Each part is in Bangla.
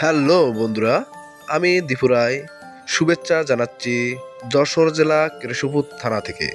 হ্যালো বন্ধুরা, আমি দীপু রায়। শুভেচ্ছা জানাচ্ছি যশোর জেলা কেশবপুর থানা থেকে।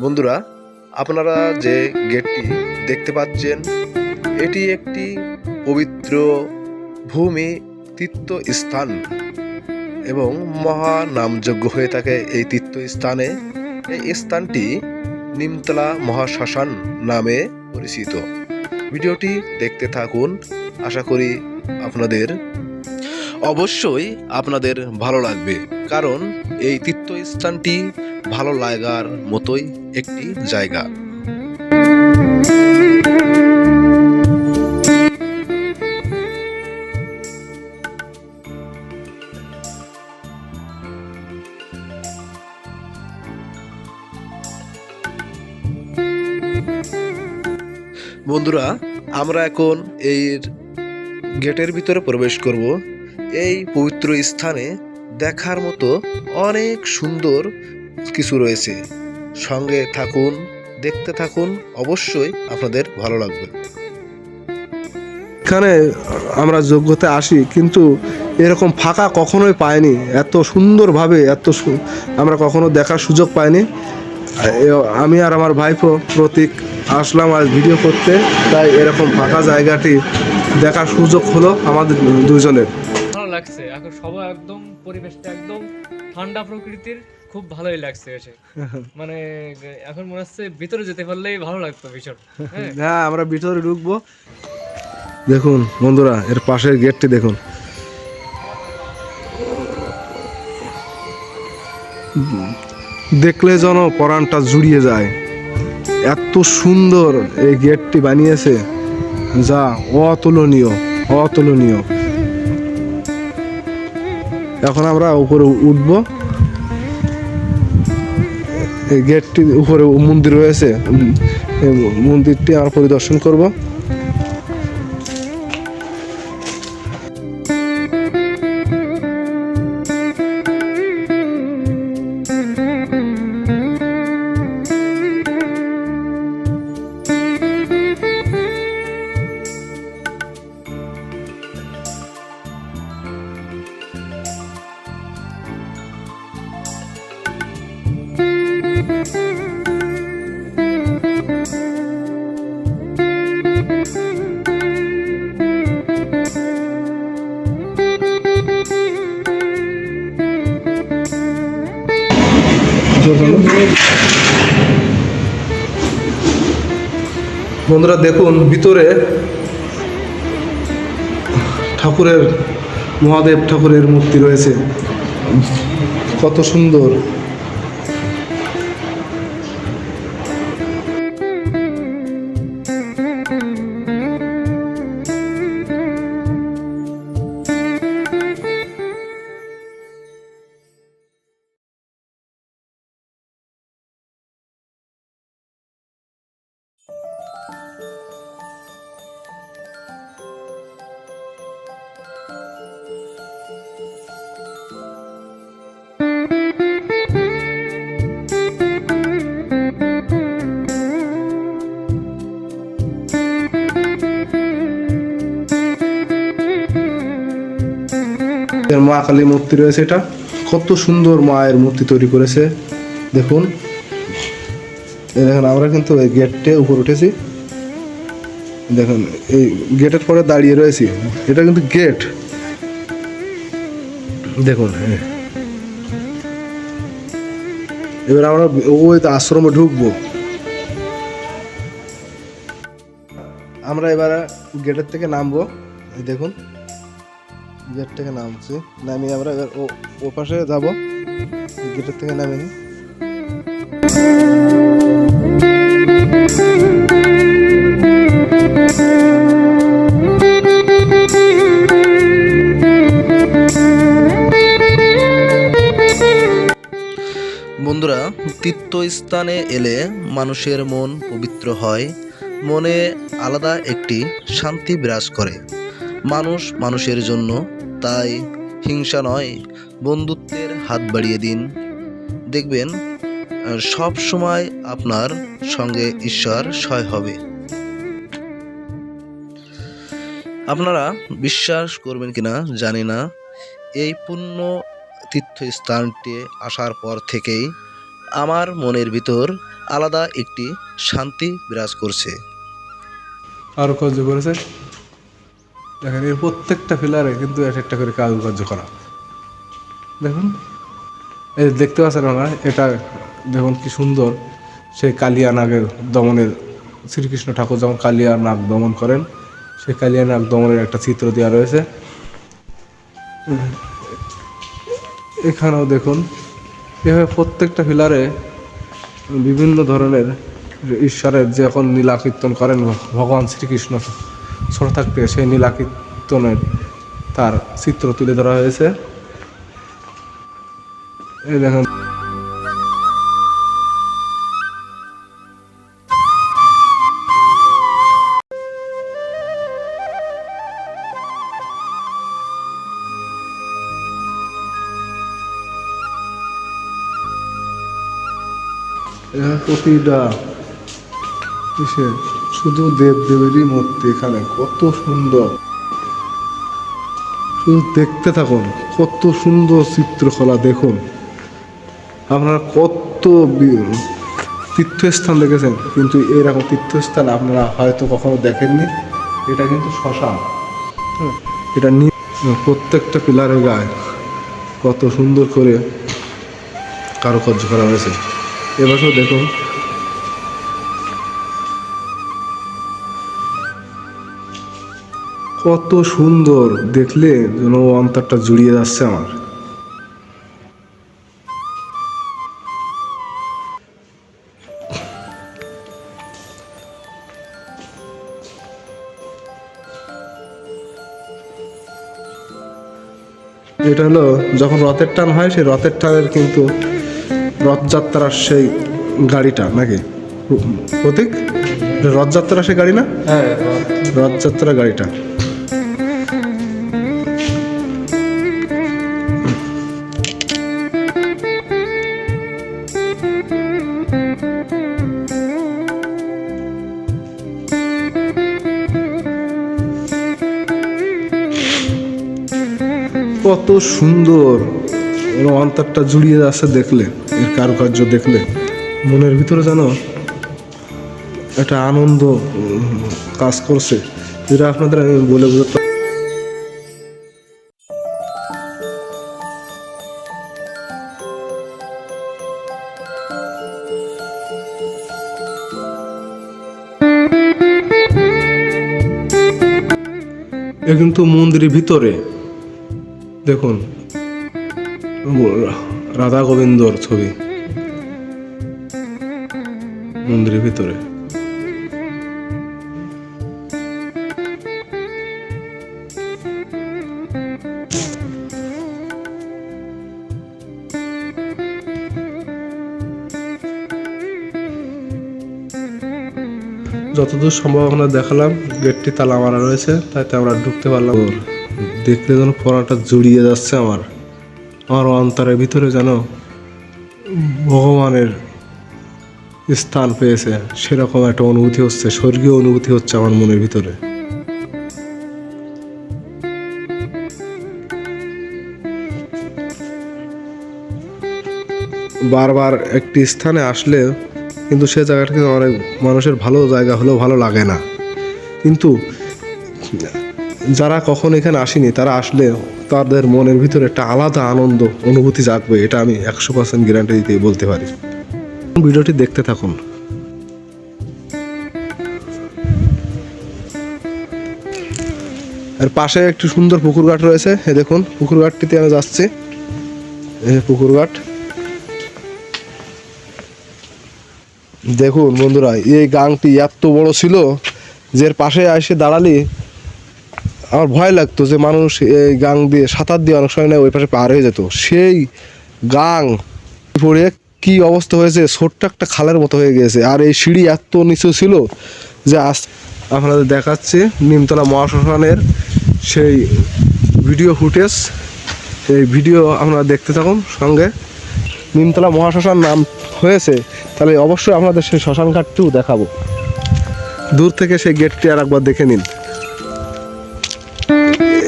বন্ধুরা, আপনারা যে গেটটি দেখতে পাচ্ছেন, এটি একটি পবিত্র ভূমি তীর্থ স্থান এবং মহা নামযজ্ঞ হয়ে থাকে এই তীর্থ স্থানে। এই স্থানটি নিমতলা মহাশ্মশান নামে পরিচিত। ভিডিওটি দেখতে থাকুন, আশা করি আপনাদের? অবশ্যই আপনাদের ভালো লাগবে, কারণ এই তীর্থস্থানটি ভালো লাগার মতোই একটি জায়গা। বন্ধুরা, আমরা এখন এই গেটের ভিতরে প্রবেশ করব। এই পবিত্র স্থানে দেখার মতো অনেক সুন্দর কিছু রয়েছে। সঙ্গে থাকুন, দেখতে থাকুন, অবশ্যই আপনাদের ভালো লাগবে। এখানে আমরা যোগ্যতা আসি, কিন্তু এরকম ফাঁকা কখনোই পাইনি। এত সুন্দরভাবে, এত আমরা কখনো দেখার সুযোগ পাইনি। আমি আর আমার ভাইপো প্রতীক আসলাম আজ ভিডিও করতে, তাই এরকম ফাঁকা জায়গাটি দেখার সুযোগ হলো আমাদের দুজনের। ভালো লাগছে। এখন সবাই একদম পরিবেশটা একদম ঠান্ডা প্রকৃতির খুব ভালোই লাগছে এসে। মানে এখন মনে হচ্ছে ভিতরে যেতে পারলেই ভালো লাগতো ভীষণ। হ্যাঁ। হ্যাঁ আমরা ভিতরে ঢুকবো। দেখুন বন্ধুরা এর পাশের গেটটি দেখুন। দেখলে যেন পরাণটা জুড়িয়ে যায়। এত সুন্দর এই গেটটি বানিয়েছে। যা, অতুলনীয় অতুলনীয়। এখন আমরা উপরে উঠব। এই গেটটি উপরে মন্দির রয়েছে। মন্দিরটি আমরা পরিদর্শন করব। বন্ধুরা দেখুন ভিতরে ঠাকুরের মহাদেব ঠাকুরের মূর্তি রয়েছে। কত সুন্দর। মা কালী মূর্তি রয়েছে এটা। কত সুন্দর মায়ের মূর্তি তৈরি করেছে। দেখুন। দেখেন আমরা কিন্তু এই গেটে উপর উঠেছি। দেখুন, এই গেটের পরে দাঁড়িয়ে রয়েছি। এটা কিন্তু গেট। দেখুন হ্যাঁ। এবার আমরা ওই আশ্রমে ঢুকবো। আমরা এবার গেটের থেকে নামবো। দেখুন। গেট থেকে নামছি। নামিয়ে আমরা ও পাশে যাব। গেটের থেকে নামিয়ে বন্ধুরা, তীর্থস্থানে এলে মানুষের মন পবিত্র হয়। মনে আলাদা একটি শান্তি বিরাজ করে। মানুষ মানুষের জন্য তাই হিংসা নয়, বন্ধুত্বের হাত বাড়িয়ে দিন। দেখবেন সব সময় আপনার সঙ্গে ঈশ্বর সয় হবে। আপনারা বিশ্বাস করবেন কিনা জানি না। এই পুণ্য তীর্থস্থানটি আসার পর থেকেই আমার মনের ভিতর আলাদা একটি শান্তি বিরাজ করছে। কারুকার্য করেছে দেখেন এর প্রত্যেকটা ফিলারে কিন্তু এক একটা করে কারুকার্য করা। দেখুন, এই দেখতে পাচ্ছেন আমরা এটা দেখুন কি সুন্দর। সেই কালিয়া নাগের দমনের, শ্রীকৃষ্ণ ঠাকুর যখন কালিয়া নাগ দমন করেন, সেই কালিয়া নাগ দমনের একটা চিত্র দেওয়া রয়েছে। এখানেও দেখুন, এভাবে প্রত্যেকটা ফিলারে বিভিন্ন ধরনের ঈশ্বরের যখন নীলা কীর্তন করেন, ভগবান শ্রীকৃষ্ণ। ছোট থাকতে সেই নীলা কীর্তনের তার চিত্র তুলে ধরা হয়েছে। এই দেখেন। প্রতিটা কিসে শুধু দেব দেবেরই মূর্তি এখানে, কত সুন্দর। শুধু দেখতে থাকুন, কত সুন্দর চিত্রকলা, দেখুন। আপনারা কত তীর্থস্থান দেখেছেন, কিন্তু এরকম তীর্থস্থান আপনারা হয়তো কখনো দেখেননি। এটা কিন্তু শ্মশান। এটা প্রত্যেকটা পিলারের গায়ে কত সুন্দর করে কারুকার্য করা হয়েছে। এবছর দেখুন কত সুন্দর দেখলে যেন অন্তরটা জুড়িয়ে যাচ্ছে আমার। এটা হলো যখন রথের টান হয় সেই রথের টানের কিন্তু রথযাত্রার সেই গাড়িটা নাকি? প্রতীক? রথযাত্রা সেই গাড়ি না? হ্যাঁ রথযাত্রা গাড়িটা। কত সুন্দর। এর অন্তরটা জুড়িয়ে যাচ্ছে দেখলে, এর কারুকার্য দেখলে। মনের ভিতরে যেন একটা আনন্দ কাজ করছে। যেটা আপনাদের আমি বলে বোঝাতে এ কিন্তু মন্দিরের ভিতরে। দেখুন, রাধা গোবিন্দর ছবি। মন্দিরের ভিতরে। যতদূর সম্ভব আমরা দেখালাম, গেটটি তালা মারা রয়েছে তাইতে আমরা ঢুকতে পারলাম। দেখলে যেন পড়াটা জড়িয়ে যাচ্ছে আমার। আমার অন্তরের ভিতরে যেন ভগবানের স্থান পেয়েছে, সেরকম একটা অনুভূতি হচ্ছে, স্বর্গীয় অনুভূতি হচ্ছে আমার মনের ভিতরে। বারবার একটি স্থানে আসলে কিন্তু সে জায়গাটা কিন্তু অনেক মানুষের ভালো জায়গা হলেও ভালো লাগে না। কিন্তু যারা কখন এখানে আসেনি, তারা আসলে তাদের মনের ভিতরে একটা আলাদা আনন্দ, অনুভূতি জাগবে, এটা আমি একশো পার্সেন্ট গ্যারান্টি দিতে বলতে পারি। ভিডিওটি দেখতে থাকুন। আর পাশে একটি সুন্দর পুকুর ঘাট রয়েছে, এ দেখুন, পুকুর ঘাটটিতে আমি যাচ্ছি। পুকুর ঘাট। দেখুন বন্ধুরা, এই গাংটি এত বড় ছিল যে পাশে এসে দাঁড়ালি আমার ভয় লাগতো যে মানুষ এই গাং দিয়ে, সাঁতার দিয়ে অনেক সময় ওই পাশে পার হয়ে যেত। সেই গাং পড়ে কি অবস্থা হয়েছে? ছোট্ট একটা খালের মতো হয়ে গিয়েছে আর এই সিঁড়ি এত নিচু ছিল যে আজ আপনাদের দেখাচ্ছি নিমতলা মহাশ্মশানের সেই ভিডিও ফুটেজ। এই ভিডিও আপনারা দেখতে থাকুন সঙ্গে। নিমতলা মহাশ্মশান নাম হয়েছে, তাহলে অবশ্যই আপনাদের সেই শ্মশান ঘাটটিও দেখাবো। দূর থেকে সেই গেটটি আর একবার দেখে নিন।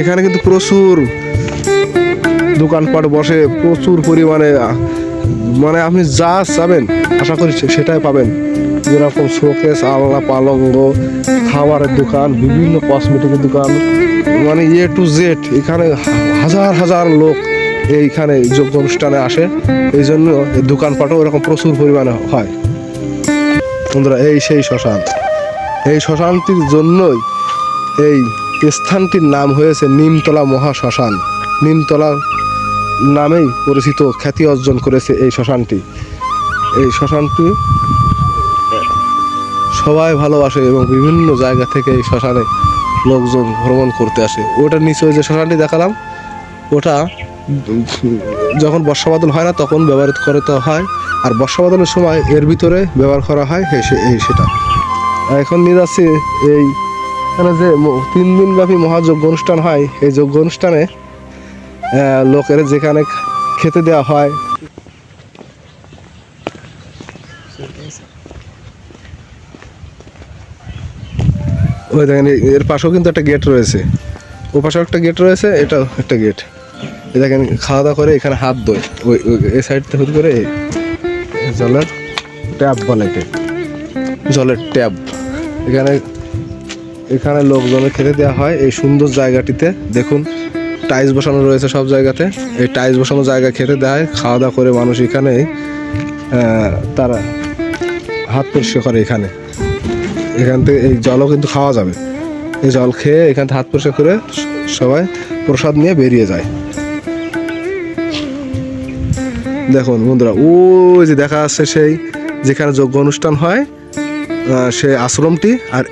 এখানে কিন্তু প্রচুর দোকানপাট বসে, প্রচুর পরিমাণে মানে আপনি যা চাবেন, আশা করি সেটাই পাবেন। যেরকম শোকেস, আলনা, পালঙ্গ, খাবারের দোকান, বিভিন্ন কসমেটিকের দোকান মানে এ টু জেড এখানে হাজার হাজার লোক এইখানে যোগ্য অনুষ্ঠানে আসে। এই জন্য দোকানপাটও এরকম প্রচুর পরিমাণে হয়। বন্ধুরা, এই সেই শ্মশান। এই শ্মশানটির জন্যই এই স্থানটির নাম হয়েছে নিমতলা মহা শ্মশান নিমতলা নামেই পরিচিত, খ্যাতি অর্জন করেছে এই শ্মশানটি। এই শ্মশানটি সবাই ভালোবাসে এবং বিভিন্ন জায়গা থেকে এই শ্মশানে লোকজন ভ্রমণ করতে আসে। ওটার নিচে ওই যে শ্মশানটি দেখালাম, ওটা যখন বর্ষা বাদল হয় না তখন ব্যবহার করতে হয়, আর বর্ষা বাদলের সময় এর ভিতরে ব্যবহার করা হয় এই সেটা। এখন নিয়ে যাচ্ছি এই এখানে যে তিন দিন ব্যাপী মহাযজ্ঞ অনুষ্ঠান হয়, এই যজ্ঞ অনুষ্ঠানে লোকের যেখানে খেতে দেওয়া হয়। ওই দেখেন এর পাশেও কিন্তু একটা গেট রয়েছে। ও পাশেও একটা গেট রয়েছে, এটাও একটা গেট এই দেখেন খাওয়া দাওয়া করে এখানে হাত ধোয়। ওই এই সাইড থেকে করে জলের ট্যাপ বলে জলের ট্যাপ। এখানে এখানে লোকজনের খেতে দেওয়া হয়। এই সুন্দর জায়গাটিতে দেখুন, টাইলস বসানো রয়েছে সব জায়গাতে। এই টাইলস বসানো জায়গায় খেতে দেয় খাওয়া দাওয়া করে মানুষ এখানে তারা হাত পরিষ্কার করে এখানে। এখান থেকে এই জলও কিন্তু খাওয়া যাবে। এই জল খেয়ে এখান থেকে হাত পরিষ্কার করে সবাই প্রসাদ নিয়ে বেরিয়ে যায়। দেখুন বন্ধুরা, ওই যে দেখা যাচ্ছে সেই যেখানে যজ্ঞ অনুষ্ঠান হয় সেই আশ্রমটি আর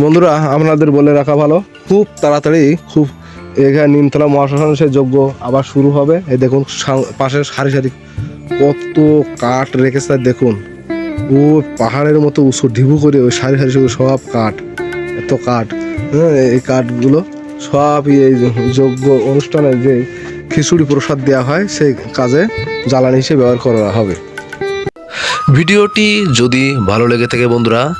বন্ধুরা, আপনাদের বলে রাখা ভালো। খুব তাড়াতাড়ি খুব এখানে নিমতলা মহাশ্মশান সেই যজ্ঞ আবার শুরু হবে। এই দেখুন, সা- পাশে সারি সারি কত কাঠ রেখেছে, দেখুন। ও পাহাড়ের মতো উঁচু, ঢিবু করে ওই সারি সারি সব কাঠ, এত কাঠ। হ্যাঁ এই কাঠগুলো সবই এই যজ্ঞ অনুষ্ঠানে যে খিচুড়ি প্রসাদ দেওয়া হয়, সেই কাজে জ্বালানি হিসেবে ব্যবহার করা হবে। ভিডিওটি যদি ভালো লেগে থাকে বন্ধুরা,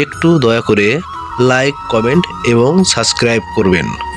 একটু দয়া করে লাইক কমেন্ট এবং সাবস্ক্রাইব করবেন।